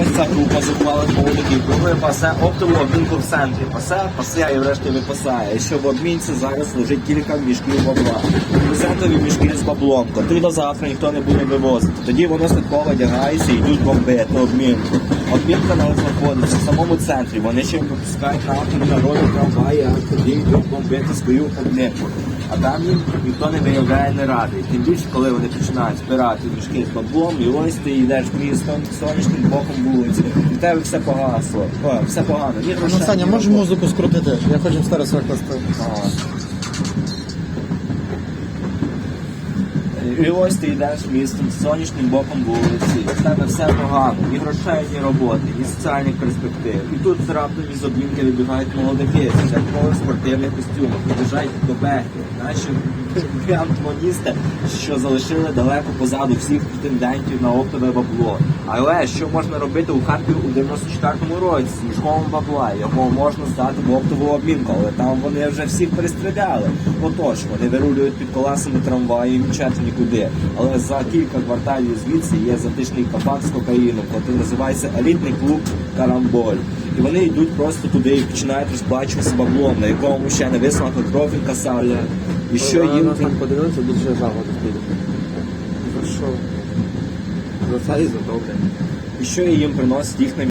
ось ця група зухвалих молодиків, коли пасе оптову обмінку в центрі. Пасе, пасе і врешті випасає. Що в обмінці зараз лежить кілька мішків бабла. Презентові мішки з баблом, котрі до завтра ніхто не буде вивозити. Тоді воно слідково одягається і йдуть бомбити на обмінку. Обмінка навіть знаходиться в самому центрі. Вони ще випускають на народу трамваї, а тоді йдуть бомбити свою обмінку. А там їм ніхто не виявляє не радий. Тим більше, коли вони починають збирати мішки з баблом, і ось ти йдеш містом, сонячним боком вулиці, і в тебе все погасло. О, все погано. Ні Ну, Саня, можеш музику скрутити? Я хочу старе викласти. І ось ти йдеш містом з сонячним боком вулиці, і в тебе все погано, ні грошей, ні роботи, ні соціальних перспектив. І тут раптом із обмінки вибігають молодики, такого спортивних костюмах, під'їжджають до бехи, наші антмоністи, що залишили далеко позаду всіх претендентів на оптове бабло. Але що можна робити у Харкові у 94-му році з мішком бабла? Його можна здати в оптову обмінку, але там вони вже всіх перестріляли. Отож, вони вирулюють під колесами трамваю і мчать. Але за кілька кварталів звідси є затишний кабак з кокаїном, який називається елітний клуб Карамболь. І вони йдуть просто туди і починають розплачуватися баблом, на якому ще не висохла кров і касаля. І що їм так подивитися, дуже жаба піде. За що? За це і за добре. і що їм приносить їхня